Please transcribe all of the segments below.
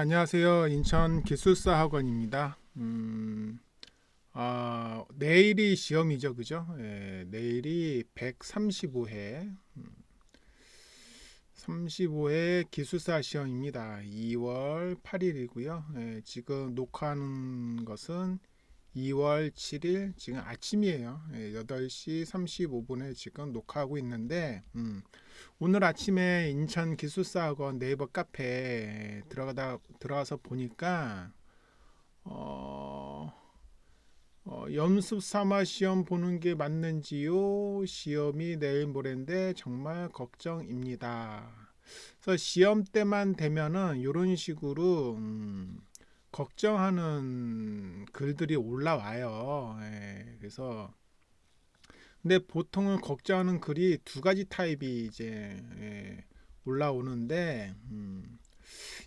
네, 안녕하세요. 인천 기술사 학원입니다. 음, 아, 내일이 시험이죠, 그죠? 예, 내일이 135회, 35회 기술사 시험입니다. 2월 8일이고요. 예, 지금 녹화하는 것은 2월 7일, 지금 아침이에요. 예, 8시 35분에 지금 녹화하고 있는데, 음, 오늘 아침에 인천 기술사학원 네이버 카페에 들어가다 들어가서 보니까 어, 어, 연습 삼아 시험 보는 게 맞는지요? 시험이 내일 모레인데 정말 걱정입니다. 그래서 시험 때만 되면은 이런 식으로 음, 걱정하는 글들이 올라와요. 예, 그래서 근데 보통은 걱정하는 글이 두 가지 타입이 이제 예, 올라오는데 음,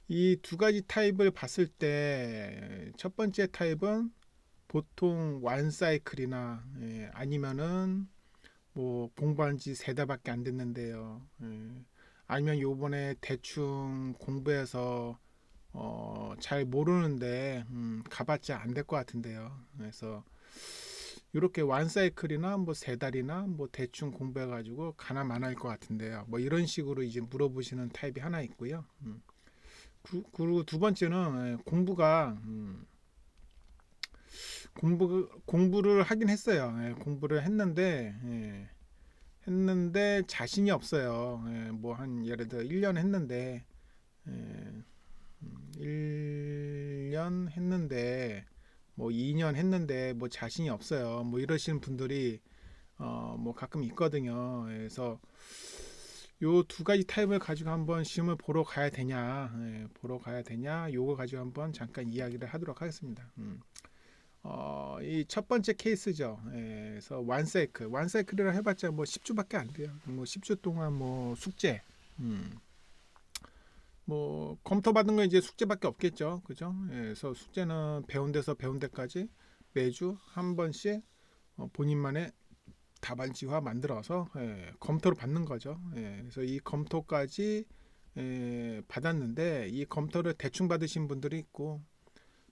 이두 가지 타입을 봤을 때 첫 번째 타입은 보통 완 사이클이나 예, 아니면은 뭐 공부한 지 세 달밖에 안 됐는데요. 예, 아니면 요번에 대충 공부해서 어, 잘 모르는데 음, 가봤자 안 될 것 같은데요. 그래서 이렇게 완사이클이나 뭐 세 달이나 뭐 대충 공부해 가지고 가나 마나일 것 같은데요. 뭐 이런 식으로 이제 물어보시는 타입이 하나 있고요. 음. 그, 그리고 두 번째는 예, 공부가 음, 공부 공부를 하긴 했어요. 예, 공부를 했는데 예, 했는데 자신이 없어요. 예, 뭐한 예를 들어 1년 했는데 예, 음, 1년 했는데 뭐 2년 했는데 뭐 자신이 없어요. 뭐 이러시는 분들이 어 뭐 가끔 있거든요. 그래서 요 두 가지 타입을 가지고 한번 시험을 보러 가야 되냐, 예, 보러 가야 되냐, 요거 가지고 한번 잠깐 이야기를 하도록 하겠습니다. 음. 어, 이 첫 번째 케이스죠. 예, 그래서 완사이클, 완사이클이라 해봤자 뭐 10주밖에 안 돼요. 뭐 10주 동안 뭐 숙제, 음. 뭐 검토 받은 건 이제 숙제밖에 없겠죠. 그죠? 예, 그래서 숙제는 배운 데서 배운 데까지 매주 한 번씩 어, 본인만의 답안지화 만들어서 예, 검토를 받는 거죠. 예, 그래서 이 검토까지 예, 받았는데 이 검토를 대충 받으신 분들이 있고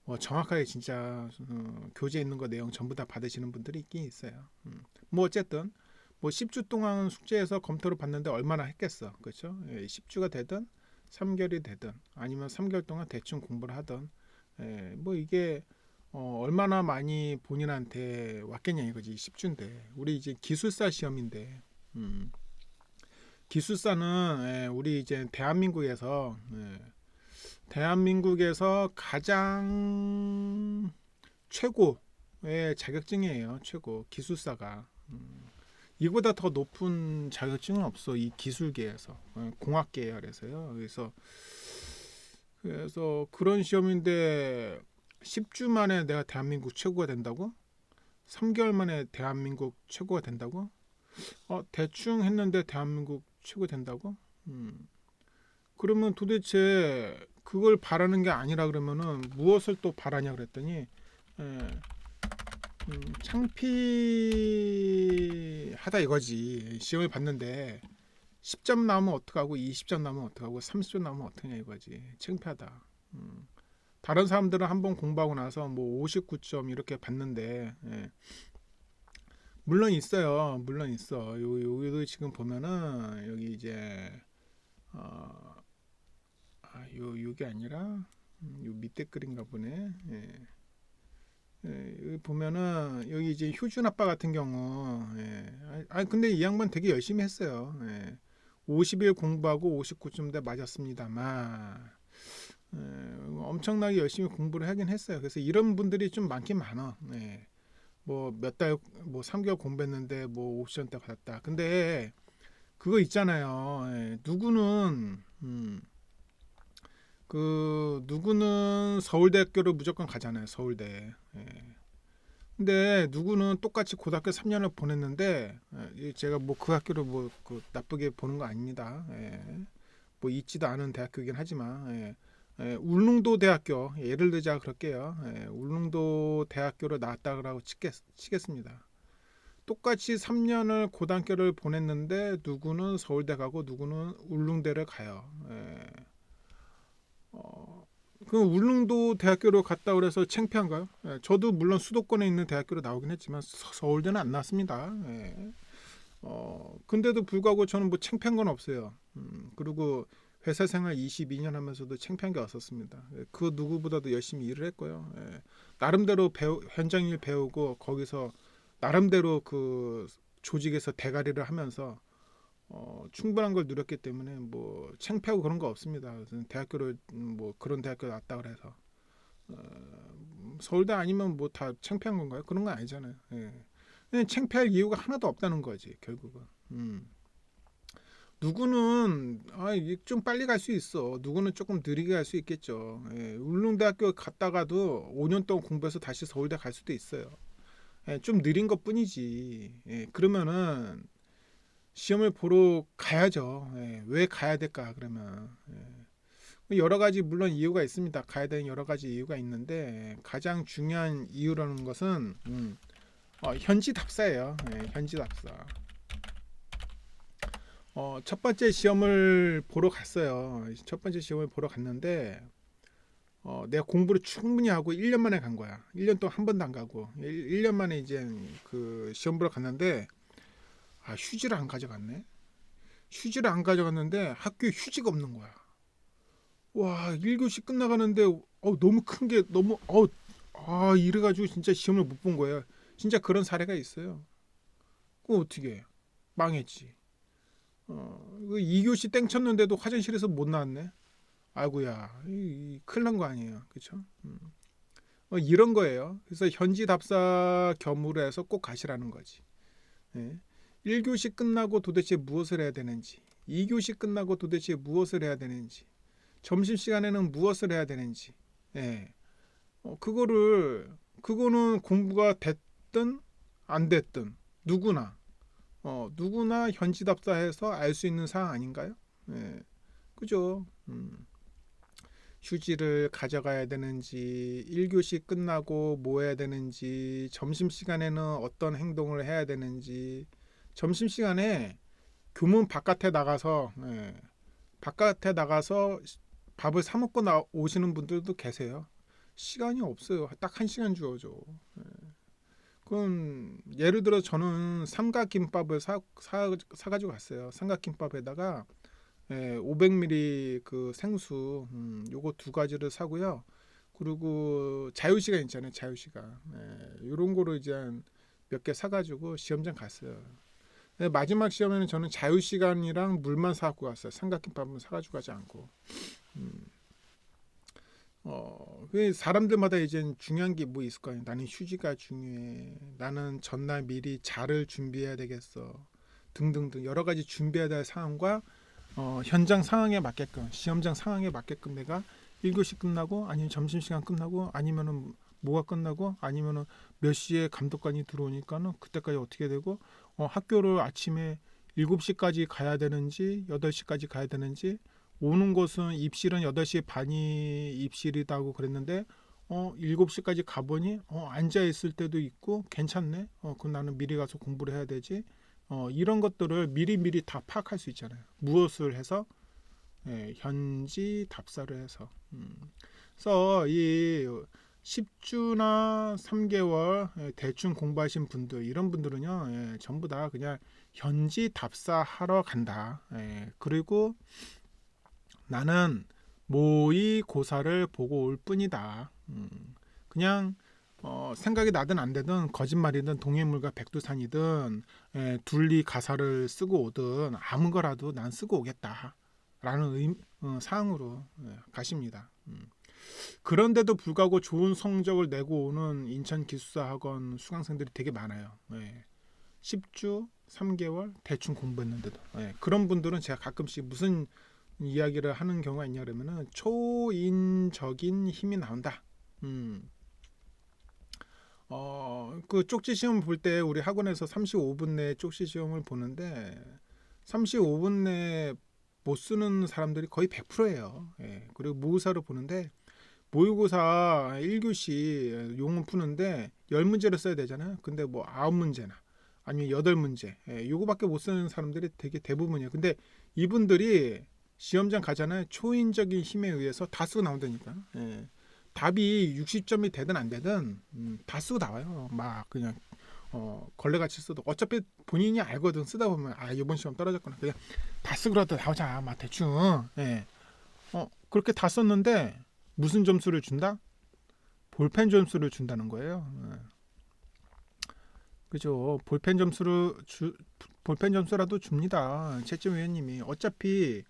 뭐 정확하게 진짜 어, 교재 있는 거 내용 전부 다 받으시는 분들이 있긴 있어요. 음. 뭐 어쨌든 뭐 10주 동안 숙제해서 검토를 받는데 얼마나 했겠어. 그렇죠? 예, 10주가 되든 3개월이 되든 아니면 3개월 동안 대충 공부를 하든 예, 뭐 이게 어, 얼마나 많이 본인한테 왔겠냐 이거지 10주인데. 우리 이제 기술사 시험인데 음, 기술사는 예, 우리 이제 대한민국에서 예, 대한민국에서 가장 최고의 자격증이에요 최고. 기술사가. 음, 이보다 더 높은 자격증은 없어 이 기술계에서 어, 공학 계열에서요. 그래서 그래서 그런 시험인데 10주 만에 내가 대한민국 최고가 된다고? 3개월 만에 대한민국 최고가 된다고? 어 대충 했는데 대한민국 최고 된다고? 음. 그러면 도대체 그걸 바라는 게 아니라 그러면은 무엇을 또 바라냐 그랬더니 예, 음, 창피하다 이거지. 시험을 봤는데 10점 나오면 어떡하고 20점 나오면 어떡하고 30점 나오면 어떡하냐 이거지. 창피하다. 음. 다른 사람들은 한 번 공부하고 나서 뭐 59점 이렇게 봤는데 예. 물론 있어요. 물론 있어. 요 여기도 지금 보면은 여기 이제 어, 아, 요 요게 아니라 음, 요 밑에 글인가 보네. 예. 예, 여기 보면은 여기 이제 효준 아빠 같은 경우 예. 아 근데 이 양반 되게 열심히 했어요. 예. 50일 공부하고 59점대 맞았습니다만 예, 엄청나게 열심히 공부를 하긴 했어요. 그래서 이런 분들이 좀 많긴 많아. 예. 뭐몇 달, 뭐 3개월 공부했는데 뭐 50점대 받았다. 근데 그거 있잖아요. 예. 누구는 음, 그 누구는 서울대학교를 무조건 가잖아요. 서울대. 예. 근데 누구는 똑같이 고등학교 3년을 보냈는데 예, 제가 뭐 그 학교를 뭐 그 나쁘게 보는 거 아닙니다. 예. 뭐 있지도 않은 대학교이긴 하지만 예. 예, 울릉도 대학교 예를 들자 그럴게요. 예, 울릉도 대학교를 나왔다고 치겠, 치겠습니다. 똑같이 3년을 고등학교를 보냈는데 누구는 서울대 가고 누구는 울릉대를 가요. 예. 어, 그 울릉도 대학교로 갔다 그래서 창피한가요? 예, 저도 물론 수도권에 있는 대학교로 나오긴 했지만 서- 서울대는 안 나왔습니다. 예. 어 근데도 불구하고 저는 뭐 창피한 건 없어요. 음, 그리고 회사 생활 22년 하면서도 창피한 게 없었습니다. 예, 그 누구보다도 열심히 일을 했고요. 예. 나름대로 배우, 현장 일 배우고 거기서 나름대로 그 조직에서 대가리를 하면서 어, 충분한 걸 누렸기 때문에 뭐 창피하고 그런 거 없습니다. 대학교를 음, 뭐 그런 대학교 나왔다 그래서 어, 서울대 아니면 뭐 다 창피한 건가요? 그런 건 아니잖아요. 예. 그냥 창피할 이유가 하나도 없다는 거지 결국은. 음. 누구는 아, 좀 빨리 갈 수 있어. 누구는 조금 느리게 갈 수 있겠죠. 예, 울릉대학교 갔다가도 5년 동안 공부해서 다시 서울대 갈 수도 있어요. 예, 좀 느린 것 뿐이지. 예, 그러면은 시험을 보러 가야죠. 예, 왜 가야 될까 그러면 예. 여러 가지 물론 이유가 있습니다. 가야 되는 여러 가지 이유가 있는데 가장 중요한 이유라는 것은 음, 어, 현지 답사예요. 예, 현지 답사. 어, 첫 번째 시험을 보러 갔어요. 첫 번째 시험을 보러 갔는데 어, 내가 공부를 충분히 하고 1년 만에 간 거야. 1년 동안 한 번도 안 가고 1, 년 만에 이제 그 시험 보러 갔는데 아, 휴지를 안 가져갔네. 휴지를 안 가져갔는데 학교에 휴지가 없는 거야. 와, 1교시 끝나가는데 어, 너무 큰 게 너무 어, 아, 이래 가지고 진짜 시험을 못 본 거예요. 진짜 그런 사례가 있어요. 그거 어떻게 해? 망했지. 어, 그 2교시 땡 쳤는데도 화장실에서 못 나왔네. 아이고야, 이, 이, 큰일 난 거 아니에요. 그쵸? 음. 어, 이런 거예요. 그래서 현지 답사 겸으로 해서 꼭 가시라는 거지. 예. 1교시 끝나고 도대체 무엇을 해야 되는지, 2교시 끝나고 도대체 무엇을 해야 되는지, 점심시간에는 무엇을 해야 되는지, 예. 어, 그거를, 그거는 공부가 됐든 안 됐든 누구나 어, 누구나 현지 답사해서 알 수 있는 사항 아닌가요? 예. 그죠? 음. 휴지를 가져가야 되는지, 1교시 끝나고 뭐 해야 되는지, 점심시간에는 어떤 행동을 해야 되는지, 점심 시간에 교문 바깥에 나가서, 예. 바깥에 나가서 밥을 사 먹고 나, 오시는 분들도 계세요. 시간이 없어요. 딱 한 시간 주어져. 예. 그럼 예를 들어 저는 삼각김밥을 사, 사, 사가지고 갔어요. 삼각김밥에다가 예, 500ml 그 생수 음, 요거 두 가지를 사고요. 그리고 자유시간 있잖아요. 자유시간 예, 요런 거로 이제 몇 개 사가지고 시험장 갔어요. 예, 마지막 시험에는 저는 자유 시간이랑 물만 사갖고 갔어요. 삼각김밥은 사가지고 가지 않고. 음. 어, 그 사람들마다 이제 중요한 게 뭐 있을 거 아니야. 나는 휴지가 중요해. 나는 전날 미리 자를 준비해야 되겠어. 등등등 여러 가지 준비해야 될 상황과 어, 현장 상황에 맞게끔 시험장 상황에 맞게끔 내가 1교시 끝나고 아니면 점심시간 끝나고 아니면은 뭐가 끝나고 아니면은 몇 시에 감독관이 들어오니까는 그때까지 어떻게 되고 어, 학교를 아침에 7시까지 가야 되는지 8시까지 가야 되는지 오는 곳은 입실은 8시 반이 입실이다고 그랬는데 어 7시까지 가보니 어 앉아 있을 때도 있고 괜찮네. 어 그럼 나는 미리 가서 공부를 해야 되지. 어 이런 것들을 미리 미리 다 파악할 수 있잖아요. 무엇을 해서 예, 현지 답사를 해서. 음. 그래서 이 10주나 3개월 예, 대충 공부하신 분들 이런 분들은요 예, 전부 다 그냥 현지 답사하러 간다. 예, 그리고 나는 모의 고사를 보고 올 뿐이다. 음, 그냥 어, 생각이 나든 안 되든 거짓말이든 동해물과 백두산이든 에, 둘리 가사를 쓰고 오든 아무 거라도 난 쓰고 오겠다라는 의, 어, 사항으로 예, 가십니다. 음. 그런데도 불구하고 좋은 성적을 내고 오는 인천 기숙사학원 수강생들이 되게 많아요. 예. 10주 3개월 대충 공부했는데도 예. 그런 분들은 제가 가끔씩 무슨 이야기를 하는 경우가 있냐 그러면은 초인적인 힘이 나온다. 음. 어, 그 쪽지 시험 볼 때 우리 학원에서 35분 내에 쪽지 시험을 보는데 35분 내에 못 쓰는 사람들이 거의 100%예요. 예. 그리고 모의고사를 보는데 모의고사 1교시 용어 푸는데 10문제를 써야 되잖아요. 근데 뭐 9문제나 아니면 8문제. 예. 요거밖에 못 쓰는 사람들이 되게 대부분이에요. 근데 이분들이 시험장 가잖아요. 초인적인 힘에 의해서 다 쓰고 나온다니까. 예. 답이 60점이 되든 안 되든 음, 다 쓰고 나와요. 막 그냥 어, 걸레같이 써도 어차피 본인이 알거든 쓰다 보면 아 이번 시험 떨어졌구나 그냥 다 쓰고라도 나오자 막 대충 예. 어 그렇게 다 썼는데 무슨 점수를 준다? 볼펜 점수를 준다는 거예요. 예. 그죠? 볼펜 점수를 주 볼펜 점수라도 줍니다. 채점 위원님이 어차피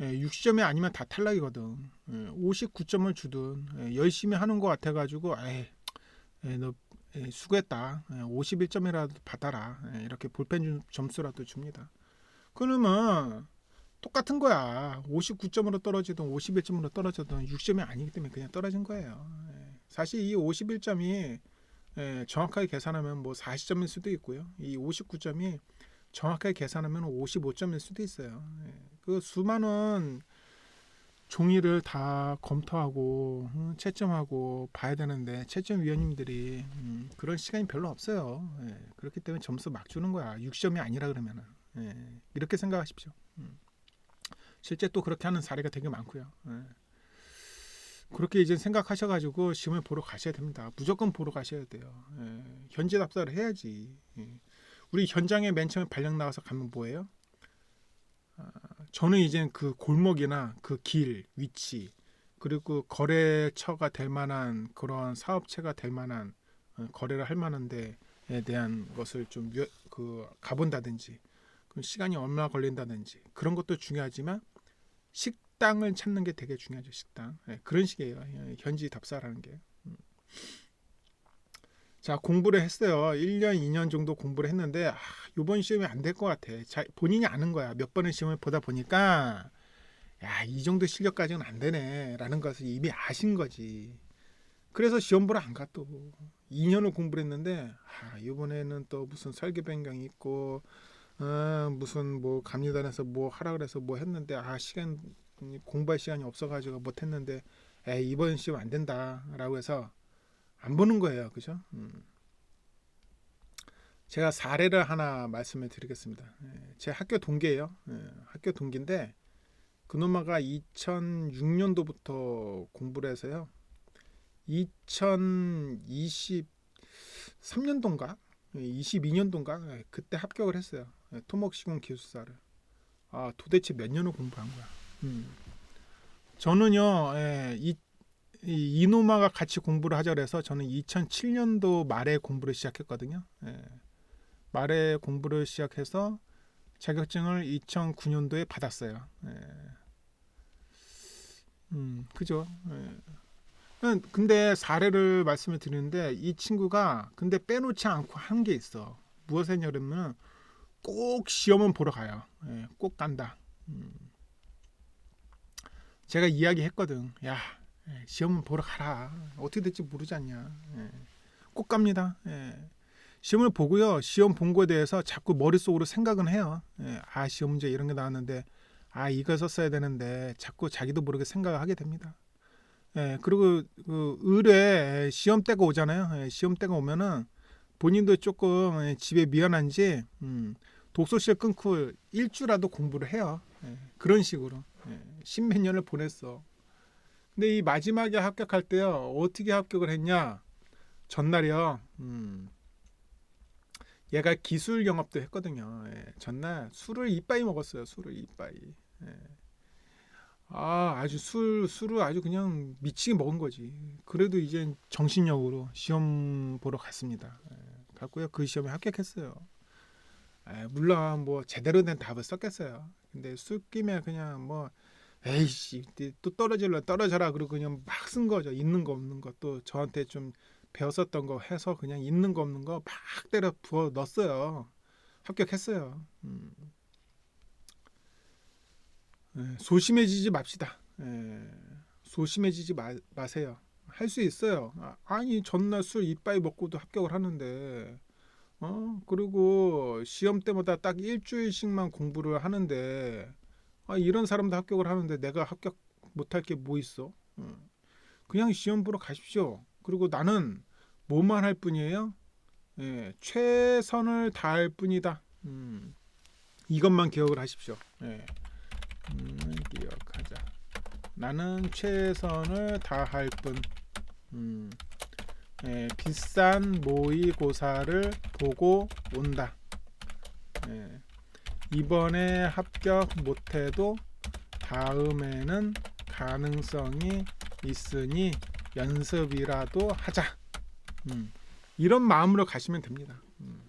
예, 60점이 아니면 다 탈락이거든. 예, 59점을 주든 예, 열심히 하는 것 같아가지고 에이, 예, 너 예, 수고했다. 예, 51점이라도 받아라. 예, 이렇게 볼펜 점- 점수라도 줍니다. 그러면 똑같은 거야. 59점으로 떨어지든 51점으로 떨어지든 6점이 아니기 때문에 그냥 떨어진 거예요. 예, 사실 이 51점이 예, 정확하게 계산하면 뭐 40점일 수도 있고요. 이 59점이 정확하게 계산하면 55점일 수도 있어요. 예, 그 수많은 종이를 다 검토하고 음, 채점하고 봐야 되는데 채점 위원님들이 음, 그런 시간이 별로 없어요. 예, 그렇기 때문에 점수 막 주는 거야. 6점이 아니라 그러면은 예, 이렇게 생각하십시오. 음. 실제 또 그렇게 하는 사례가 되게 많고요. 예. 그렇게 이제 생각하셔가지고 시험을 보러 가셔야 됩니다. 무조건 보러 가셔야 돼요. 예, 현재 답사를 해야지. 예. 우리 현장에 맨 처음에 발령 나가서 가면 뭐예요? 아, 저는 이제 그 골목이나 그 길 위치 그리고 거래처가 될 만한 그런 사업체가 될 만한 어, 거래를 할 만한 데에 대한 것을 좀 그 가본다든지 그 시간이 얼마나 걸린다든지 그런 것도 중요하지만 식당을 찾는 게 되게 중요하죠 식당. 예, 그런 식이에요 예, 현지 답사라는 게. 음. 자 공부를 했어요. 1년 2년 정도 공부를 했는데 아, 이번 시험이 안 될 것 같아. 자, 본인이 아는 거야. 몇 번의 시험을 보다 보니까 야 이 정도 실력까지는 안 되네. 라는 것을 이미 아신 거지. 그래서 시험 보러 안가 또. 2년을 공부를 했는데 아, 이번에는 또 무슨 설계 변경이 있고 어, 무슨 뭐 감리단에서 뭐 하라 그래서 뭐 했는데 아 시간 공부할 시간이 없어가지고 못했는데 에 이번 시험 안 된다라고 해서 안 보는 거예요, 그죠? 음. 제가 사례를 하나 말씀을 드리겠습니다. 예, 제 학교 동기예요. 예, 학교 동기인데 그놈아가 2006년도부터 공부를 해서요. 2023년도인가 22년도인가 예, 그때 합격을 했어요. 예, 토목시공 기술사를. 아 도대체 몇 년을 공부한 거야. 음. 저는요 예, 이, 이 이노마가 같이 공부를 하자 그래서 저는 2007년도 말에 공부를 시작했거든요. 예. 말에 공부를 시작해서 자격증을 2009년도에 받았어요. 예. 음, 그죠. 예. 음, 근데 사례를 말씀을 드리는데 이 친구가 근데 빼놓지 않고 한 게 있어. 무엇을 했냐면 꼭 시험은 보러 가요. 예, 꼭 간다. 음. 제가 이야기했거든. 야, 예, 시험은 보러 가라. 어떻게 될지 모르지 않냐. 예, 꼭 갑니다. 예. 시험을 보고요. 시험 본 거에 대해서 자꾸 머릿속으로 생각은 해요. 예, 아, 시험 문제 이런 게 나왔는데 아, 이거 썼어야 되는데 자꾸 자기도 모르게 생각을 하게 됩니다. 예, 그리고 그 의뢰 시험 때가 오잖아요. 예, 시험 때가 오면은 본인도 조금 예, 집에 미안한지 음, 독서실 끊고 일주라도 공부를 해요. 예, 그런 식으로 예, 십몇 년을 보냈어. 근데 이 마지막에 합격할 때요 어떻게 합격을 했냐? 전날이요. 음, 얘가 기술 영업도 했거든요. 예, 전날 술을 이빠이 먹었어요. 술을 이빠이. 예. 아 아주 술 술을 아주 그냥 미치게 먹은 거지. 그래도 이제 정신력으로 시험 보러 갔습니다. 예, 갔고요. 그 시험에 합격했어요. 예, 물론 뭐 제대로 된 답을 썼겠어요. 근데 술김에 그냥 뭐 에이씨 또 떨어질라 떨어져라 그러고 그냥 막 쓴 거죠. 있는 거 없는 거 또 저한테 좀 배웠었던 거 해서 그냥 있는 거 없는 거 막 때려 부어 넣었어요. 합격했어요. 음. 예, 소심해지지 맙시다. 예, 소심해지지 마, 마세요. 할 수 있어요. 아, 아니 전날 술 이빠이 먹고도 합격을 하는데 어 그리고 시험 때마다 딱 일주일씩만 공부를 하는데 아, 이런 사람도 합격을 하는데 내가 합격 못할 게 뭐 있어? 어. 그냥 시험 보러 가십시오. 그리고 나는 뭐만 할 뿐이에요. 예, 최선을 다할 뿐이다. 음, 이것만 기억을 하십시오. 예. 음, 기억하자. 나는 최선을 다할 뿐. 음, 예, 비싼 모의고사를 보고 온다. 예, 이번에 합격 못해도 다음에는 가능성이 있으니 연습이라도 하자. 음, 이런 마음으로 가시면 됩니다. 음.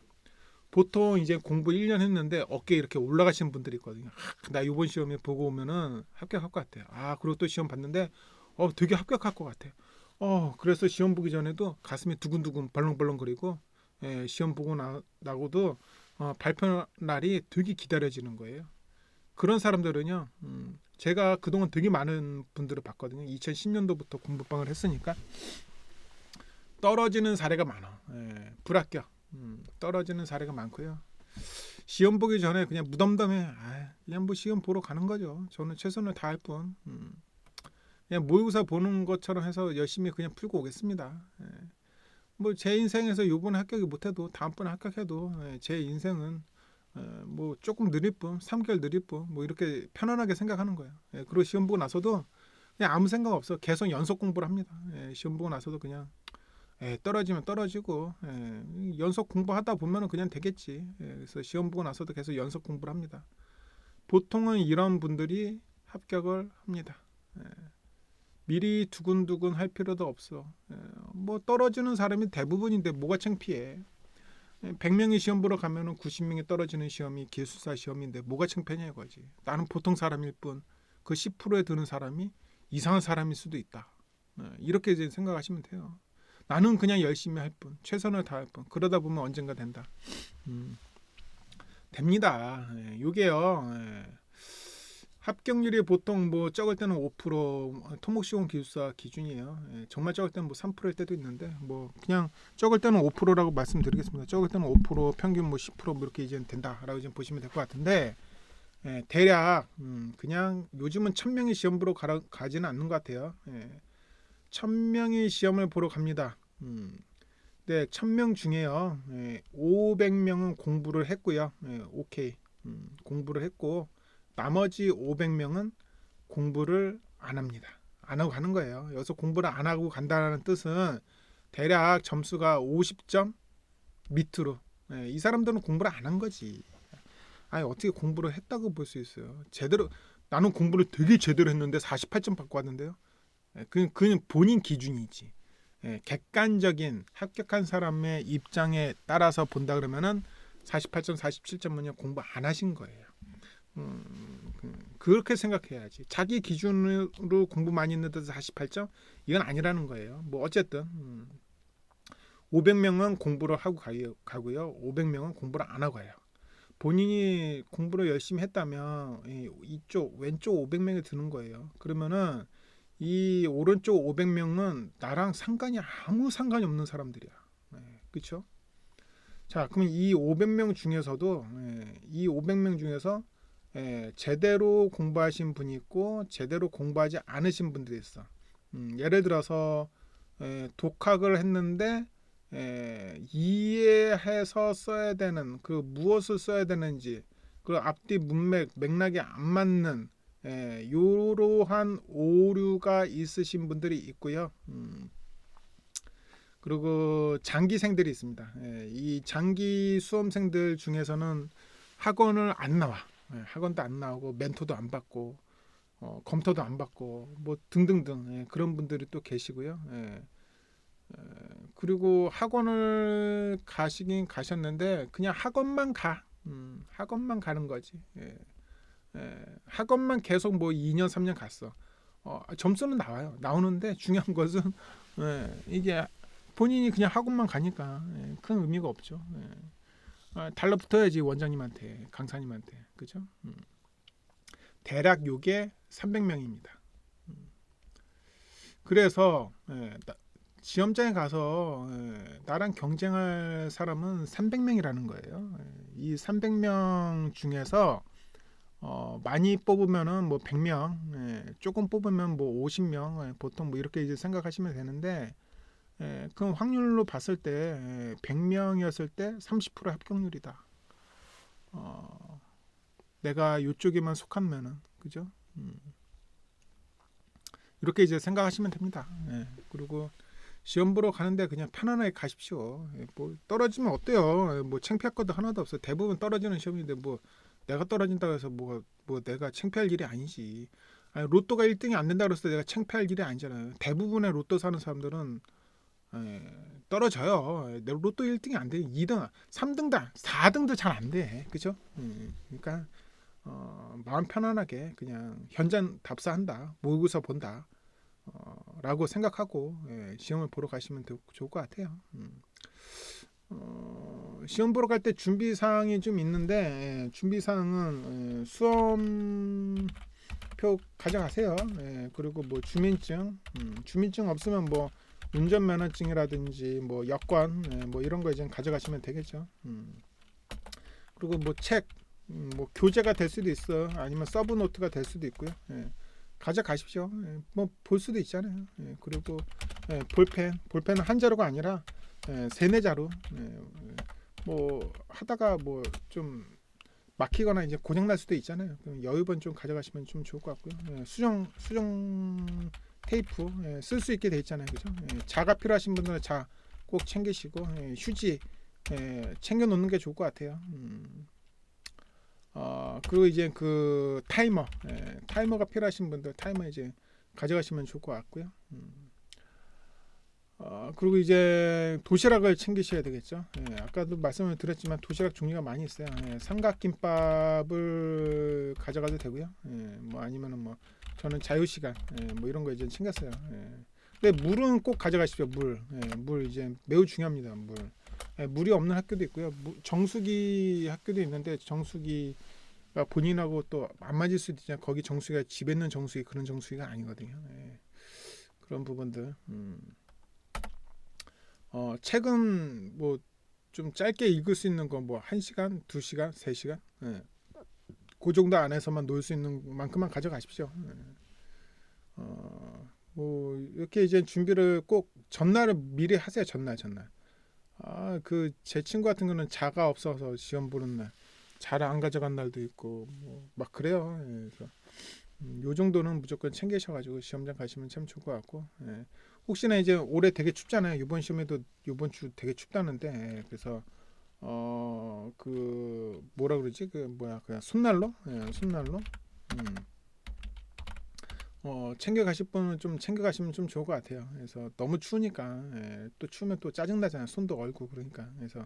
보통 이제 공부 1년 했는데 어깨 이렇게 올라가시는 분들이 있거든요. 아, 나 이번 시험에 보고 오면은 합격할 것 같아요. 아 그리고 또 시험 봤는데 어 되게 합격할 것 같아요. 어 그래서 시험 보기 전에도 가슴이 두근두근 벌렁벌렁거리고 예, 시험 보고 나, 나고도 어, 발표 날이 되게 기다려지는 거예요. 그런 사람들은요. 음, 제가 그동안 되게 많은 분들을 봤거든요. 2010년도부터 공부방을 했으니까 떨어지는 사례가 많아. 예, 불합격. 음, 떨어지는 사례가 많고요. 시험 보기 전에 그냥 무덤덤해. 아, 그냥 뭐 시험 보러 가는 거죠. 저는 최선을 다할 뿐. 음, 그냥 모의고사 보는 것처럼 해서 열심히 그냥 풀고 오겠습니다. 예. 뭐제 인생에서 요번에 합격이 못해도 다음번에 합격해도 예, 제 인생은 어, 뭐 조금 느릴 뿐, 3개월 느릴 뿐, 뭐 이렇게 편안하게 생각하는 거예요. 예, 그리고 시험 보고 나서도 그냥 아무 생각 없어. 계속 연속 공부를 합니다. 예, 시험 보고 나서도 그냥 예, 떨어지면 떨어지고 예, 연속 공부하다 보면은 그냥 되겠지. 예, 그래서 시험 보고 나서도 계속 연속 공부를 합니다. 보통은 이런 분들이 합격을 합니다. 예, 미리 두근두근 할 필요도 없어. 예, 뭐 떨어지는 사람이 대부분인데 뭐가 창피해. 100명이 시험 보러 가면은 90명이 떨어지는 시험이 기술사 시험인데 뭐가 창피냐 이거지. 나는 보통 사람일 뿐 그 10%에 드는 사람이 이상한 사람일 수도 있다. 예, 이렇게 이제 생각하시면 돼요. 나는 그냥 열심히 할 뿐, 최선을 다할 뿐. 그러다 보면 언젠가 된다. 음, 됩니다. 예, 요게요. 예. 합격률이 보통 뭐 적을 때는 5% 토목시공 기술사 기준이에요. 예, 정말 적을 때는 뭐 3%일 때도 있는데 뭐 그냥 적을 때는 5%라고 말씀드리겠습니다. 적을 때는 5% 평균 뭐 10%뭐 이렇게 이제 된다라고 좀 보시면 될 것 같은데 예, 대략 음, 그냥 요즘은 천 명이 시험 보러 가라, 가지는 않는 것 같아요. 예, 천 명이 시험을 보러 갑니다. 음, 네, 천명 중에요. 예, 500명은 공부를 했고요. 예, 오케이. 음, 공부를 했고 나머지 500명은 공부를 안 합니다. 안 하고 가는 거예요. 여기서 공부를 안 하고 간다는 뜻은 대략 점수가 50점 밑으로. 예, 이 사람들은 공부를 안 한 거지. 아니 어떻게 공부를 했다고 볼 수 있어요? 제대로 나는 공부를 되게 제대로 했는데 48점 받고 왔는데요. 예, 그 그냥 본인 기준이지. 예, 객관적인 합격한 사람의 입장에 따라서 본다 그러면은 48점, 47점은요 공부 안 하신 거예요. 음, 그렇게 생각해야지. 자기 기준으로 공부 많이 했는데 48점 이건 아니라는 거예요. 뭐 어쨌든 음, 500명은 공부를 하고 가요, 가고요. 500명은 공부를 안 하고 가요. 본인이 공부를 열심히 했다면 이쪽 왼쪽 500명이 드는 거예요. 그러면은 이 오른쪽 500명은 나랑 상관이 아무 상관이 없는 사람들이야. 네, 그렇죠? 자, 그러면 이 500명 중에서도 네, 이 500명 중에서 예, 제대로 공부하신 분이 있고 제대로 공부하지 않으신 분들이 있어. 음, 예를 들어서 예, 독학을 했는데 예, 이해해서 써야 되는 그 무엇을 써야 되는지 그 앞뒤 문맥 맥락이 안 맞는 예, 요러한 오류가 있으신 분들이 있고요. 음, 그리고 장기생들이 있습니다. 예, 이 장기 수험생들 중에서는 학원을 안 나와. 예, 학원도 안 나오고 멘토도 안 받고 어, 검토도 안 받고 뭐 등등등 예, 그런 분들이 또 계시고요. 예. 에, 그리고 학원을 가시긴 가셨는데 그냥 학원만 가. 음, 학원만 가는 거지. 예. 예, 학원만 계속 뭐 2년 3년 갔어. 어, 점수는 나와요. 나오는데 중요한 것은 예, 이게 본인이 그냥 학원만 가니까 예, 큰 의미가 없죠. 예. 아, 달라붙어야지 원장님한테 강사님한테 그죠? 음. 대략 요게 300명입니다. 음. 그래서 예, 나, 시험장에 가서 예, 나랑 경쟁할 사람은 300명이라는 거예요. 예, 이 300명 중에서 어, 많이 뽑으면은 뭐 100명, 예, 조금 뽑으면 뭐 50명, 예, 보통 뭐 이렇게 이제 생각하시면 되는데 예, 그럼 확률로 봤을 때 100명이었을 때 30% 합격률이다. 어, 내가 이쪽에만 속한면은 그죠? 음. 이렇게 이제 생각하시면 됩니다. 예. 그리고 시험 보러 가는데 그냥 편안하게 가십시오. 예, 뭐 떨어지면 어때요? 예, 뭐 창피할 것도 하나도 없어요. 대부분 떨어지는 시험인데 뭐 내가 떨어진다고 해서 뭐, 뭐 내가 창피할 일이 아니지. 아니, 로또가 1등이 안 된다 그래서 내가 창피할 일이 아니잖아요. 대부분의 로또 사는 사람들은 예, 떨어져요. 예, 내 로또 1등이 안 돼. 2등, 3등다, 4등도 잘 안 돼. 그죠? 음, 그러니까 어, 마음 편안하게 그냥 현장 답사한다. 모의고사 본다. 어, 라고 생각하고 예, 시험을 보러 가시면 더 좋을 것 같아요. 음. 어, 시험 보러 갈 때 준비 사항이 좀 있는데 예, 준비 사항은 예, 수험표 가져가세요. 예, 그리고 뭐 주민증, 음, 주민증 없으면 뭐 운전면허증이라든지 뭐 여권, 예, 뭐 이런 거 이제 가져가시면 되겠죠. 음. 그리고 뭐 책, 음, 뭐 교재가 될 수도 있어. 아니면 서브 노트가 될 수도 있고요. 예. 가져가십시오. 예, 뭐볼 수도 있잖아요. 예, 그리고 예, 볼펜, 볼펜은 한 자루가 아니라 예, 세네 자루. 예, 예, 뭐 하다가 뭐 좀 막히거나 이제 고장 날 수도 있잖아요. 여유분 좀 가져가시면 좀 좋을 것 같고요. 예, 수정 수정 테이프 예, 쓸수 있게 돼 있잖아요, 그죠? 예, 자가 필요하신 분들은 자 꼭 챙기시고 예, 휴지 예, 챙겨 놓는 게 좋을 것 같아요. 음. 어, 그리고 이제 그 타이머, 예, 타이머가 필요하신 분들 타이머 이제 가져가시면 좋을 것 같고요. 음. 어, 그리고 이제 도시락을 챙기셔야 되겠죠. 예, 아까도 말씀을 드렸지만 도시락 종류가 많이 있어요. 예, 삼각김밥을 가져가도 되고요. 예, 뭐 아니면은 뭐 저는 자유 시간, 예, 뭐 이런 거 이제 챙겼어요. 예. 근데 물은 꼭 가져가십시오. 물, 예, 물 이제 매우 중요합니다. 물. 예, 물이 없는 학교도 있고요. 무- 정수기 학교도 있는데 정수기가 본인하고 또 안 맞을 수도 있잖아요. 거기 정수기가 집에 있는 정수기 그런 정수기가 아니거든요. 예. 그런 부분들. 음. 어, 책은 뭐 좀 짧게 읽을 수 있는 거뭐 1시간, 2시간, 3시간. 예. 그 정도 안에서만 놀 수 있는 만큼만 가져가십시오. 예. 어, 뭐 이렇게 이제 준비를 꼭 전날을 미리 하세요. 전날 전날. 아, 그 제 친구 같은 거는 자가 없어서 시험 보는 날 자를 안 가져간 날도 있고 뭐 막 그래요. 예, 그래서 음, 요 정도는 무조건 챙기셔가지고 시험장 가시면 참 좋을 것 같고 예. 혹시나 이제 올해 되게 춥잖아요. 이번 시험에도 이번 주 되게 춥다는데 예, 그래서 어 그 뭐라 그러지 그 뭐야 그냥 손난로 예, 손난로 음. 어 챙겨 가실 분은 좀 챙겨 가시면 좀 좋을 것 같아요. 그래서 너무 추우니까 예, 또 추우면 또 짜증 나잖아요. 손도 얼고 그러니까 그래서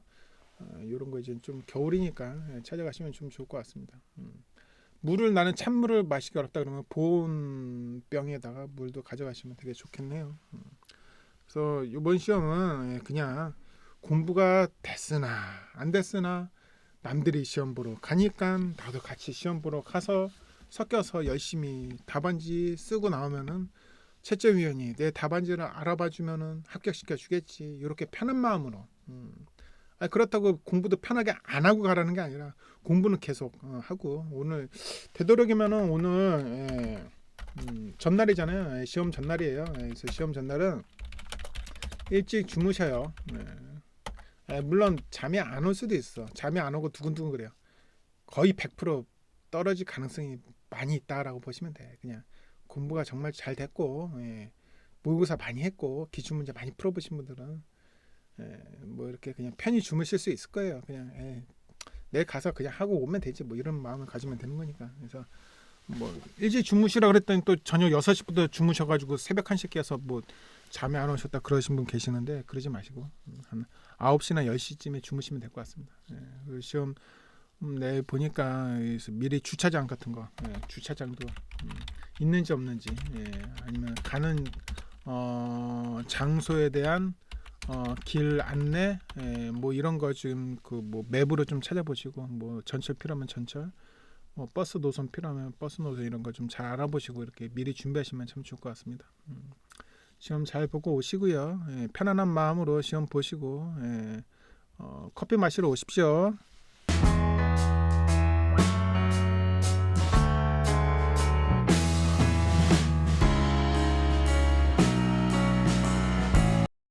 어, 이런 거 이제 좀 겨울이니까 예, 찾아가시면 좀 좋을 것 같습니다. 음. 물을 나는 찬물을 마시기 어렵다 그러면 보온 병에다가 물도 가져가시면 되게 좋겠네요. 음. 그래서 이번 시험은 예, 그냥 공부가 됐으나 안 됐으나 남들이 시험 보러 가니까 나도 같이 시험 보러 가서 섞여서 열심히 답안지 쓰고 나오면은 채점위원이 내 답안지를 알아봐 주면은 합격시켜 주겠지. 이렇게 편한 마음으로. 음. 아니, 그렇다고 공부도 편하게 안 하고 가라는 게 아니라 공부는 계속 어, 하고. 오늘 되도록이면은 오늘 예, 음, 전날이잖아요. 예, 시험 전날이에요. 예, 그래서 시험 전날은 일찍 주무셔요. 네. 예, 물론 잠이 안 올 수도 있어 잠이 안 오고 두근두근 그래요 거의 100% 떨어질 가능성이 많이 있다라고 보시면 돼. 그냥 공부가 정말 잘 됐고 예, 모의고사 많이 했고 기출 문제 많이 풀어보신 분들은 예, 뭐 이렇게 그냥 편히 주무실 수 있을 거예요. 그냥 예, 내일 가서 그냥 하고 오면 되지 뭐 이런 마음을 가지면 되는 거니까. 그래서 뭐 일찍 주무시라 그랬더니 또 저녁 6시부터 주무셔가지고 새벽 1시 깨서 뭐 잠이 안 오셨다 그러신 분 계시는데 그러지 마시고 음, 한 9시나 10시쯤에 주무시면 될 것 같습니다. 예, 그 시험 음, 네 보니까 미리 주차장 같은 거 예, 주차장도 음, 있는지 없는지 예, 아니면 가는 어, 장소에 대한 어, 길 안내 예, 뭐 이런 거 지금 그 뭐 맵으로 좀 찾아보시고 뭐 전철 필요하면 전철 뭐 버스 노선 필요하면 버스 노선 이런 거 좀 잘 알아보시고 이렇게 미리 준비하시면 참 좋을 것 같습니다. 음, 시험 잘 보고 오시고요. 예, 편안한 마음으로 시험 보시고 예, 어, 커피 마시러 오십시오.